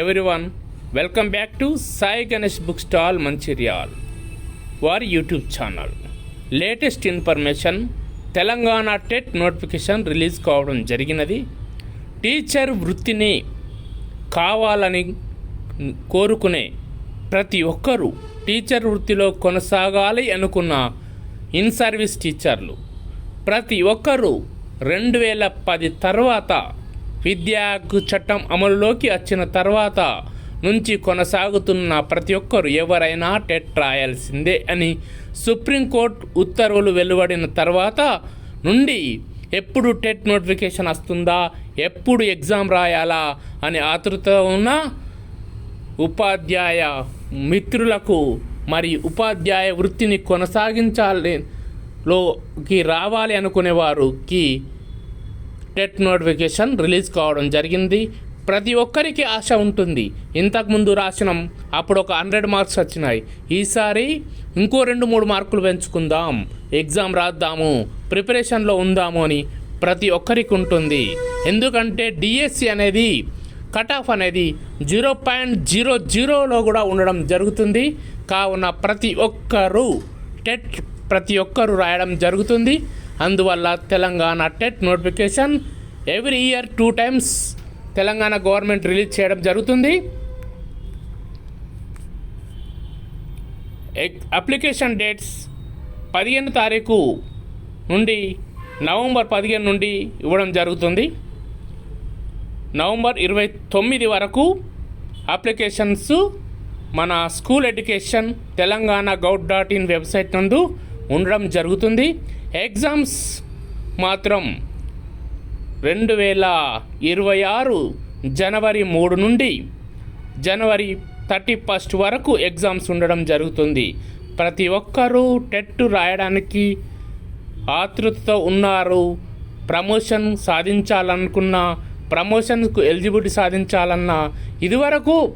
Everyone welcome back to Sai Ganesh book stall Mancherial వారి YouTube channel latest information Telangana TET notification release కావడం జరిగినది. Teacher వృత్తిని కావాలని కోరుకునే ప్రతి ఒక్కరూ టీచర్ వృత్తిలో కొనసాగాలి అనుకున్న ఇన్ సర్వీస్ టీచర్లు ప్రతి ఒక్కరూ రెండు వేల పది తర్వాత విద్యాకు చట్టం అమలులోకి వచ్చిన తర్వాత నుంచి కొనసాగుతున్న ప్రతి ఒక్కరు ఎవరైనా టెట్ రాయాల్సిందే అని సుప్రీంకోర్టు ఉత్తర్వులు వెలువడిన తర్వాత నుండి ఎప్పుడు టెట్ నోటిఫికేషన్ వస్తుందా ఎప్పుడు ఎగ్జామ్ రాయాలా అని ఆతృత ఉన్న ఉపాధ్యాయ మిత్రులకు మరి ఉపాధ్యాయ వృత్తిని కొనసాగించాలి లోకి రావాలి అనుకునేవారుకి టెట్ నోటిఫికేషన్ రిలీజ్ కావడం జరిగింది. ప్రతి ఒక్కరికి ఆశ ఉంటుంది. ఇంతకుముందు రాసిన అప్పుడు ఒక హండ్రెడ్ మార్క్స్ వచ్చినాయి. ఈసారి ఇంకో రెండు మూడు మార్కులు పెంచుకుందాం. ఎగ్జామ్ రాద్దాము. ప్రిపరేషన్లో ఉందాము అని ప్రతి ఒక్కరికి ఉంటుంది. ఎందుకంటే డిఎస్సి అనేది కట్ ఆఫ్ అనేది జీరో పాయింట్ జీరో జీరోలో కూడా ఉండడం జరుగుతుంది. కావున ప్రతి ఒక్కరూ టెట్ ప్రతి ఒక్కరూ రాయడం జరుగుతుంది. అందువల్ల Telangana TET notification every year two times Telangana government release చేయడం జరుగుతుంది. ఎగ్- అప్లికేషన్ డేట్స్ పదిహేను తారీఖు నుండి నవంబర్ పదిహేను నుండి ఇవ్వడం జరుగుతుంది. నవంబర్ ఇరవై తొమ్మిది వరకు అప్లికేషన్స్ మన school education Telangana gov dot in website నందు ఉండడం జరుగుతుంది. ఎగ్జామ్స్ మాత్రం రెండు వేల ఇరవై ఆరు జనవరి మూడు నుండి జనవరి థర్టీ ఫస్ట్ వరకు ఎగ్జామ్స్ ఉండడం జరుగుతుంది. ప్రతి ఒక్కరూ టెట్ రాయడానికి ఆతృతతో ఉన్నారు. ప్రమోషన్ సాధించాలనుకున్న ప్రమోషన్కు ఎలిజిబిలిటీ సాధించాలన్న ఇదివరకు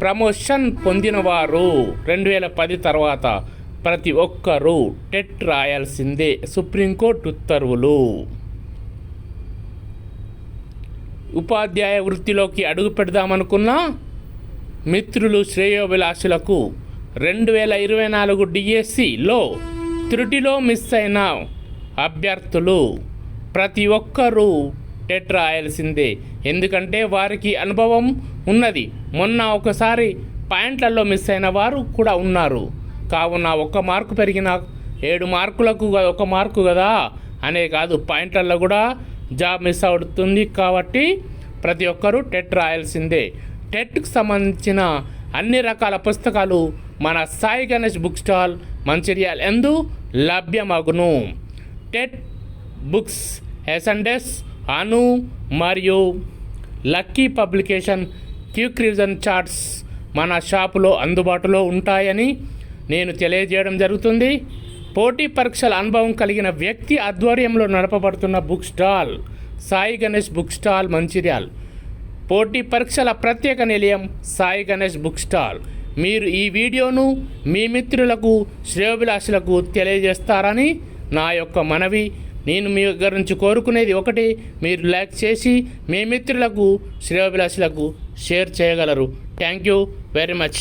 ప్రమోషన్ పొందినవారు రెండు వేల పది తర్వాత ప్రతి ఒక్కరూ టెట్ రాయాల్సిందే సుప్రీంకోర్టు ఉత్తర్వులు. ఉపాధ్యాయ వృత్తిలోకి అడుగు పెడదామనుకున్నా మిత్రులు శ్రేయోభిలాషులకు రెండు వేల ఇరవై నాలుగు డిఎస్సిలో త్రుటిలో మిస్ అయిన అభ్యర్థులు ప్రతి ఒక్కరూ టెట్ రాయాల్సిందే ఎందుకంటే వారికి అనుభవం ఉన్నది. మొన్న ఒకసారి పాయింట్లలో మిస్ అయిన వారు కూడా ఉన్నారు. కావున ఒక మార్కు పెరిగిన ఏడు మార్కులకు ఒక మార్కు కదా. అనే కాదు పాయింట్లలో కూడా జాబ్ మిస్ అవుతుంది కాబట్టి ప్రతి ఒక్కరూ టెట్ రాయాల్సిందే. టెట్కి సంబంధించిన అన్ని రకాల పుస్తకాలు మన సాయి గణేష్ బుక్ స్టాల్ మంచిర్యాల ఎందు లభ్యమగును. టెట్ బుక్స్ ఎస్ఎండెస్ అను మరియు lucky publication quick revision charts మన షాపులో అందుబాటులో ఉంటాయని నేను తెలియజేయడం జరుగుతుంది. పోటీ పరీక్షల అనుభవం కలిగిన వ్యక్తి ఆధ్వర్యంలో నడపబడుతున్న book stall Sai Ganesh book stall Mancherial. పోటీ పరీక్షల ప్రత్యేక నిలయం సాయి గణేష్ బుక్ స్టాల్. మీరు ఈ వీడియోను మీ మిత్రులకు శ్రేయోభిలాషులకు తెలియజేస్తారని నా యొక్క మనవి. నేను మీ దగ్గర నుంచి కోరుకునేది ఒకటి మీరు లైక్ చేసి మీ మిత్రులకు శ్రేయోభిలాషులకు షేర్ చేయగలరు. Thank you very much.